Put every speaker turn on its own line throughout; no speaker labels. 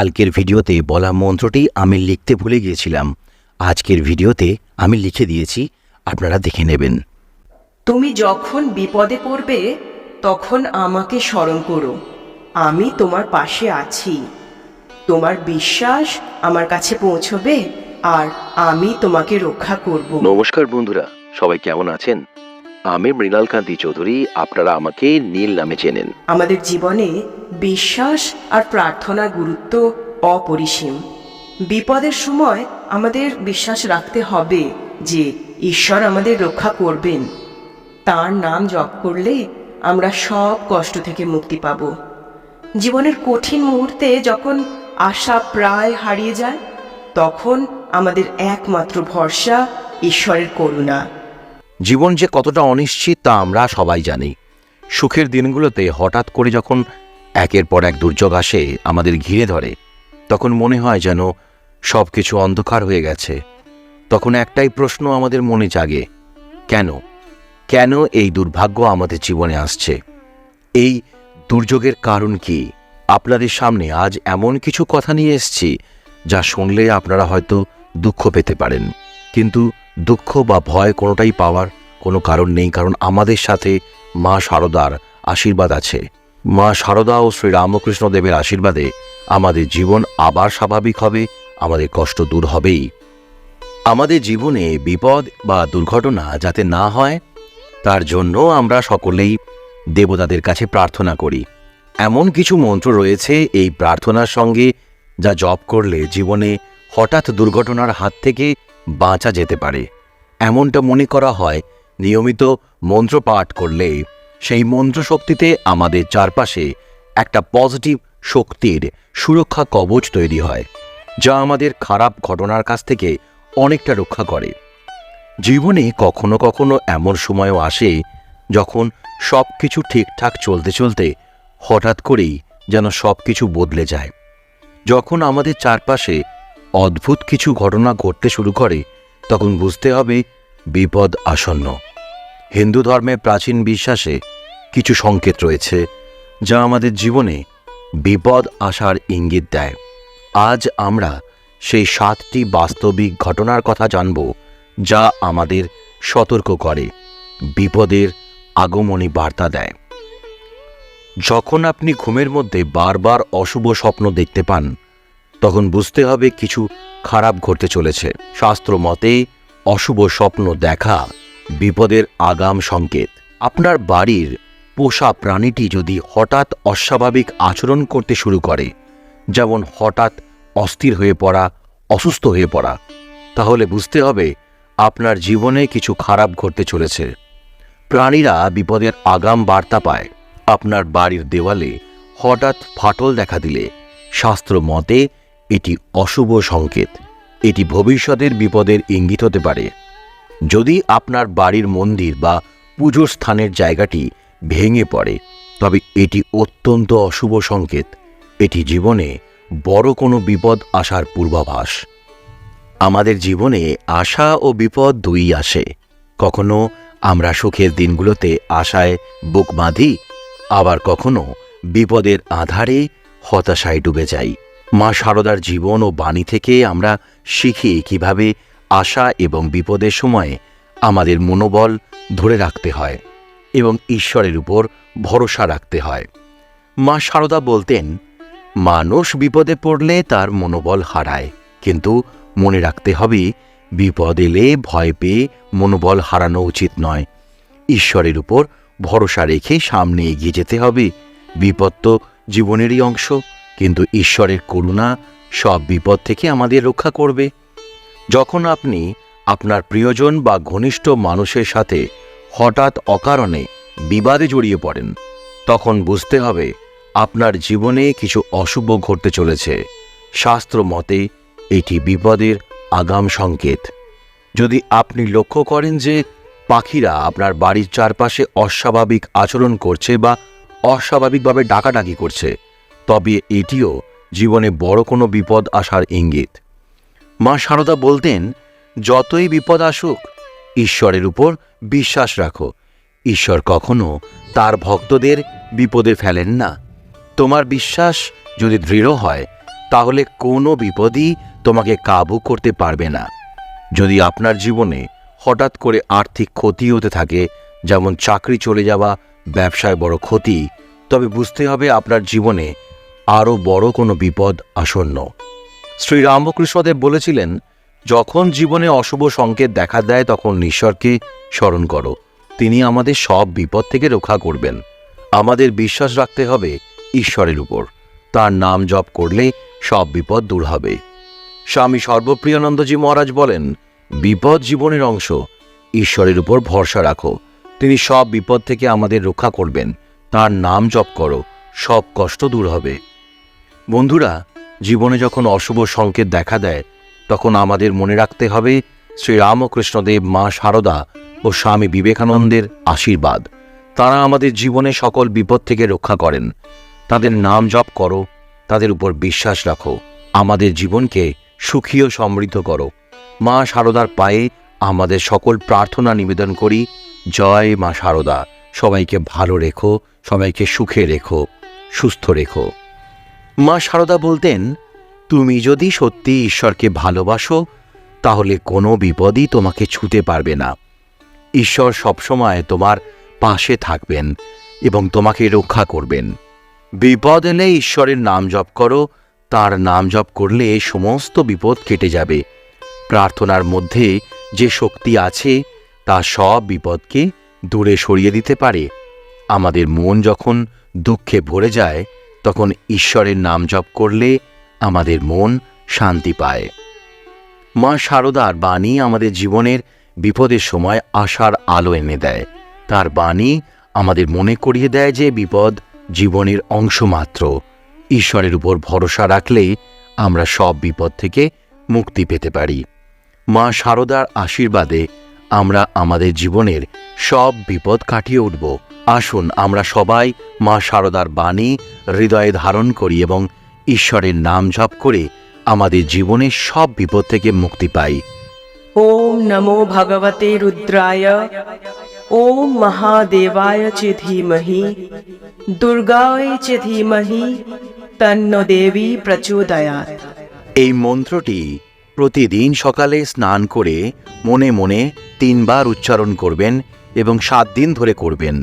কালকের ভিডিওতে বলা মন্ত্রটি আমি লিখতে ভুলে গিয়েছিলাম। আজকের ভিডিওতে আমি লিখে দিয়েছি আপনারা দেখে নেবেন।
তুমি যখন বিপদে পড়বে তখন আমাকে স্মরণ করো। আমি তোমার পাশে আছি। তোমার বিশ্বাস আমার কাছে পৌঁছবে আর আমি তোমাকে রক্ষা করব।
নমস্কার বন্ধুরা সবাই কেমন আছেন? আমি মৃণাল কান্তি চৌধুরী, আপনারা আমাকে নীল নামে চেনেন।
আমাদের জীবনে বিশ্বাস আর প্রার্থনার গুরুত্ব অপরিসীম। বিপদের সময় আমাদের বিশ্বাস রাখতে হবে যে ঈশ্বর আমাদের রক্ষা করবেন। তার নাম জপ করলে আমরা সব কষ্ট থেকে মুক্তি পাব। জীবনের কঠিন মুহূর্তে যখন আশা প্রায় হারিয়ে যায়, তখন আমাদের একমাত্র ভরসা ঈশ্বরের করুণা।
জীবন যে কতটা অনিশ্চিত তা আমরা সবাই জানি। সুখের দিনগুলোতে হঠাৎ করে যখন একের পর এক দুর্যোগ আসে, আমাদের ঘিরে ধরে, তখন মনে হয় যেন সব কিছু অন্ধকার হয়ে গেছে। তখন একটাই প্রশ্ন আমাদের মনে জাগে, কেন? কেন এই দুর্ভাগ্য আমাদের জীবনে আসছে? এই দুর্যোগের কারণ কি? আপনাদের সামনে আজ এমন কিছু কথা নিয়ে এসেছি, যা শুনলে আপনারা হয়তো দুঃখ পেতে পারেন। কিন্তু দুঃখ বা ভয় কোনোটাই পাওয়ার কোনো কারণ নেই, কারণ আমাদের সাথে মা শারদার আশীর্বাদ আছে। মা শারদা ও শ্রী রামকৃষ্ণ দেবের আশীর্বাদে আমাদের জীবন আবার স্বাভাবিক হবে, আমাদের কষ্ট দূর হবেই। আমাদের জীবনে বিপদ বা দুর্ঘটনা যাতে না হয়, তার জন্য আমরা সকলেই দেবতাদের কাছে প্রার্থনা করি। এমন কিছু মন্ত্র রয়েছে এই প্রার্থনার সঙ্গে, যা জপ করলে জীবনে হঠাৎ দুর্ঘটনার হাত থেকে বাঁচা যেতে পারে। এমনটা মনে করা হয় নিয়মিত মন্ত্র পাঠ করলে সেই মন্ত্র শক্তিতে আমাদের চারপাশে একটা পজিটিভ শক্তির সুরক্ষা কবচ তৈরি হয়, যা আমাদের খারাপ ঘটনার কাছ থেকে অনেকটা রক্ষা করে। জীবনে কখনো কখনো এমন সময়ও আসে যখন সব কিছু ঠিকঠাক চলতে চলতে হঠাৎ করেই যেন সব কিছু বদলে যায়। যখন আমাদের চারপাশে অদ্ভুত কিছু ঘটনা ঘটতে শুরু করে, তখন বুঝতে হবে বিপদ আসন্ন। হিন্দু ধর্মের প্রাচীন বিশ্বাসে কিছু সংকেত রয়েছে যা আমাদের জীবনে বিপদ আসার ইঙ্গিত দেয়। আজ আমরা সেই সাতটি বাস্তবিক ঘটনার কথা জানব যা আমাদের সতর্ক করে, বিপদের আগমনী বার্তা দেয়। যখন আপনি ঘুমের মধ্যে বারবার অশুভ স্বপ্ন দেখতে পান, তখন বুঝতে হবে কিছু খারাপ ঘটতে চলেছে। শাস্ত্র মতে, অশুভ স্বপ্ন দেখা বিপদের আগাম সংকেত। আপনার বাড়ির পোষা প্রাণীটি যদি হঠাৎ অস্বাভাবিক আচরণ করতে শুরু করে, যেমন হঠাৎ অস্থির হয়ে পড়া, অসুস্থ হয়ে পড়া, তাহলে বুঝতে হবে আপনার জীবনে কিছু খারাপ ঘটতে চলেছে। প্রাণীরা বিপদের আগাম বার্তা পায়। আপনার বাড়ির দেওয়ালে হঠাৎ ফাটল দেখা দিলে, শাস্ত্র মতে এটি অশুভ সংকেত। এটি ভবিষ্যতের বিপদের ইঙ্গিত হতে পারে। যদি আপনার বাড়ির মন্দির বা পুজোর স্থানের জায়গাটি ভেঙে পড়ে, তবে এটি অত্যন্ত অশুভ সংকেত। এটি জীবনে বড় কোনো বিপদ আসার পূর্বাভাস। আমাদের জীবনে আশা ও বিপদ দুই আসে। কখনো আমরা সুখের দিনগুলোতে আশায় বুক বাঁধি, আবার কখনো বিপদের আধারে হতাশায় ডুবে যাই। মা শারদার জীবন ও বাণী থেকে আমরা শিখি কীভাবে আশা এবং বিপদের সময়ে আমাদের মনোবল ধরে রাখতে হয় এবং ঈশ্বরের উপর ভরসা রাখতে হয়। মা শারদা বলতেন, মানুষ বিপদে পড়লে তার মনোবল হারায়, কিন্তু মনে রাখতে হবে, বিপদ এলে ভয় পেয়ে মনোবল হারানো উচিত নয়। ঈশ্বরের উপর ভরসা রেখে সামনে এগিয়ে যেতে হবে। বিপদ তো জীবনেরই অংশ, কিন্তু ঈশ্বরের করুণা সব বিপদ থেকে আমাদের রক্ষা করবে। যখন আপনি আপনার প্রিয়জন বা ঘনিষ্ঠ মানুষের সাথে হঠাৎ অকারণে বিবাদে জড়িয়ে পড়েন, তখন বুঝতে হবে আপনার জীবনে কিছু অশুভ ঘটতে চলেছে। শাস্ত্র মতে এটি বিপদের আগাম সংকেত। যদি আপনি লক্ষ্য করেন যে পাখিরা আপনার বাড়ির চারপাশে অস্বাভাবিক আচরণ করছে বা অস্বাভাবিকভাবে ডাকাডাকি করছে, তবে এটিও জীবনে বড় কোনো বিপদ আসার ইঙ্গিত। মা সারদা বলতেন, যতই বিপদ আসুক, ঈশ্বরের উপর বিশ্বাস রাখো। ঈশ্বর কখনো তার ভক্তদের বিপদে ফেলেন না। তোমার বিশ্বাস যদি দৃঢ় হয়, তাহলে কোনো বিপদই তোমাকে কাবু করতে পারবে না। যদি আপনার জীবনে হঠাৎ করে আর্থিক ক্ষতি হতে থাকে, যেমন চাকরি চলে যাওয়া, ব্যবসায় বড় ক্ষতি, তবে বুঝতে হবে আপনার জীবনে আরও বড় কোনো বিপদ আসন্ন। শ্রী রামকৃষ্ণদেব বলেছিলেন, যখন জীবনে অশুভ সংকেত দেখা দেয়, তখন ঈশ্বরকে স্মরণ করো। তিনি আমাদের সব বিপদ থেকে রক্ষা করবেন। আমাদের বিশ্বাস রাখতে হবে ঈশ্বরের উপর। তার নাম জপ করলে সব বিপদ দূর হবে। স্বামী সর্বপ্রিয়ানন্দজি মহারাজ বলেন, বিপদ জীবনের অংশ। ঈশ্বরের উপর ভরসা রাখো। তিনি সব বিপদ থেকে আমাদের রক্ষা করবেন। তার নাম জপ করো। সব কষ্ট দূর হবে। বন্ধুরা জীবনে যখন অশুভ সংকেত দেখা দেয়, তখন আমাদের মনে রাখতে হবে শ্রী রামকৃষ্ণদেব মা শারদা ও স্বামী বিবেকানন্দের আশীর্বাদ। তারা আমাদের জীবনে সকল বিপদ থেকে রক্ষা করেন। তাদের নাম জপ করো, তাদের উপর বিশ্বাস রাখো, আমাদের জীবনকে সুখী ও সমৃদ্ধ করো। মা শারদার পায়ে আমাদের সকল প্রার্থনা নিবেদন করি, জয় মা শারদা সবাইকে ভালো রেখো, সবাইকে সুখে রেখো, সুস্থ রেখো। মা সারদা বলতেন, তুমি যদি সত্যি ঈশ্বরকে ভালোবাসো, তাহলে কোনো বিপদই তোমাকে ছুতে পারবে না। ঈশ্বর সবসময় তোমার পাশে থাকবেন এবং তোমাকে রক্ষা করবেন। বিপদ এলে ঈশ্বরের নাম জপ করো, তার নাম জপ করলে সমস্ত বিপদ কেটে যাবে। প্রার্থনার মধ্যে যে শক্তি আছে, তা সব বিপদকে দূরে সরিয়ে দিতে পারে। আমাদের মন যখন দুঃখে ভরে যায় তখন ঈশ্বরের নাম জপ করলে আমাদের মন শান্তি পায়। মা শারদার বাণী আমাদের জীবনের বিপদের সময় আশার আলো এনে দেয়। তার বাণী আমাদের মনে করিয়ে দেয় যে বিপদ জীবনের অংশ মাত্র ঈশ্বরের উপর ভরসা রাখলে আমরা সব বিপদ থেকে মুক্তি পেতে পারি। মা শারদার আশীর্বাদে আমরা আমাদের জীবনের সব বিপদ কাটিয়ে উঠব। আসুন আমরা সবাই মা শারদার বাণী হৃদয়ে ধারণ করি এবং ঈশ্বরের নাম জপ করে আমাদের জীবনের সব বিপদ থেকে মুক্তি পাই।
ওম নমো ভগবতে রুদ্রায় ওম মহাদেবায় চ ধীমহি দুর্গায় চ ধীমহি তন্ন দেবী প্রচোদয়াৎ।
এই মন্ত্রটি প্রতিদিন সকালে স্নান করে মনে মনে তিনবার উচ্চারণ করবেন এবং সাত দিন ধরে করবেন।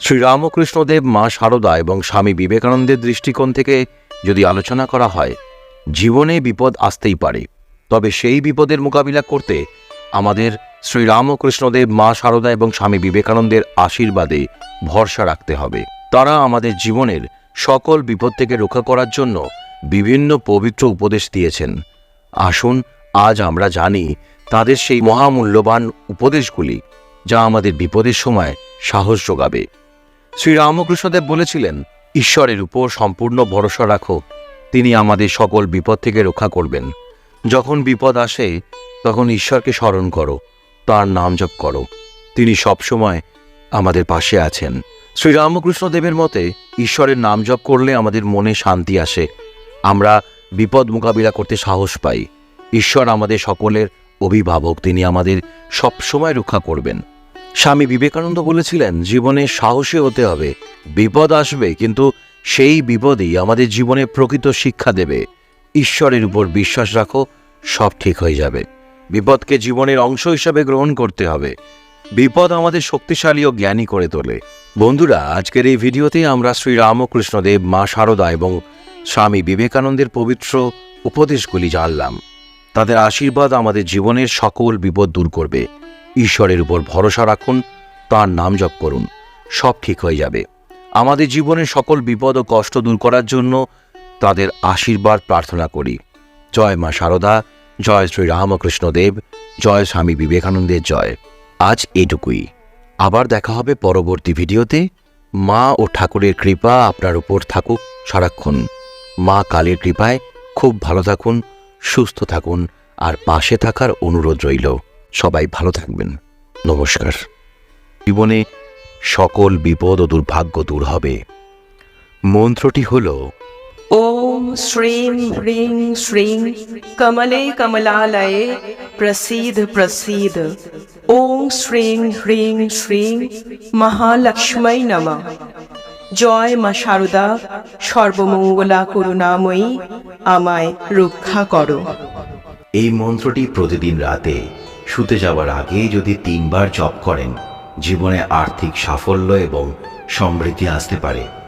শ্রীরামকৃষ্ণদেব মা শারদা এবং স্বামী বিবেকানন্দের দৃষ্টিকোণ থেকে যদি আলোচনা করা হয়, জীবনে বিপদ আসতেই পারে। তবে সেই বিপদের মোকাবিলা করতে আমাদের শ্রীরামকৃষ্ণদেব মা শারদা এবং স্বামী বিবেকানন্দের আশীর্বাদে ভরসা রাখতে হবে। তারা আমাদের জীবনের সকল বিপদ থেকে রক্ষা করার জন্য বিভিন্ন পবিত্র উপদেশ দিয়েছেন। আসুন আজ আমরা জানি তাদের সেই মহামূল্যবান উপদেশগুলি যা আমাদের বিপদের সময় সাহস যোগাবে। শ্রীরামকৃষ্ণদেব বলেছিলেন, ঈশ্বরের উপর সম্পূর্ণ ভরসা রাখো, তিনি আমাদের সকল বিপদ থেকে রক্ষা করবেন। যখন বিপদ আসে, তখন ঈশ্বরকে স্মরণ করো, তার নাম জপ করো। তিনি সবসময় আমাদের পাশে আছেন। শ্রীরামকৃষ্ণদেবের মতে, ঈশ্বরের নাম জপ করলে আমাদের মনে শান্তি আসে। আমরা বিপদ মোকাবিলা করতে সাহস পাই। ঈশ্বর আমাদের সকলের অভিভাবক, তিনি আমাদের সবসময় রক্ষা করবেন। স্বামী বিবেকানন্দ বলেছিলেন, জীবনে সাহসী হতে হবে, বিপদ আসবে, কিন্তু সেই বিপদই আমাদের জীবনে প্রকৃত শিক্ষা দেবে। ঈশ্বরের উপর বিশ্বাস রাখো, সব ঠিক হয়ে যাবে। বিপদকে জীবনের অংশ হিসাবে গ্রহণ করতে হবে। বিপদ আমাদের শক্তিশালী ও জ্ঞানী করে তোলে। বন্ধুরা, আজকের এই ভিডিওতে আমরা শ্রী রামকৃষ্ণদেব মা শারদা এবং স্বামী বিবেকানন্দের পবিত্র উপদেশগুলি জানলাম। তাদের আশীর্বাদ আমাদের জীবনের সকল বিপদ দূর করবে। ঈশ্বরের উপর ভরসা রাখুন, তার নাম জপ করুন, সব ঠিক হয়ে যাবে। আমাদের জীবনের সকল বিপদ ও কষ্ট দূর করার জন্য তাদের আশীর্বাদ প্রার্থনা করি। জয় মা শারদা জয় শ্রী রামকৃষ্ণ দেব, জয় স্বামী বিবেকানন্দের জয়। আজ এটুকুই। আবার দেখা হবে পরবর্তী ভিডিওতে। মা ও ঠাকুরের কৃপা আপনার উপর থাকুক সারাক্ষণ। মা কালীর কৃপায় খুব ভালো থাকুন। সুস্থ থাকুন আর পাশে থাকার অনুরোধ রইল। সবাই ভালো থাকবেন। নমস্কার। জীবনে সকল বিপদ ও দুর্ভাগ্য দূর হবে। মন্ত্রটি হল,
ওম শ্রীং হ্রিং শ্রীং কমলে কমলালয়ে প্রসিদ প্রসিদ। ওম শ্রীং হ্রিং শ্রীং মহালক্ষ্মী নম। জয় মা শারদা, সর্বমঙ্গলা করুণাময়ী আমায় রক্ষা করো।
এই মন্ত্রটি প্রতিদিন রাতে শুতে যাওয়ার আগে যদি তিনবার জপ করেন, জীবনে আর্থিক সাফল্য এবং সমৃদ্ধি আসতে পারে।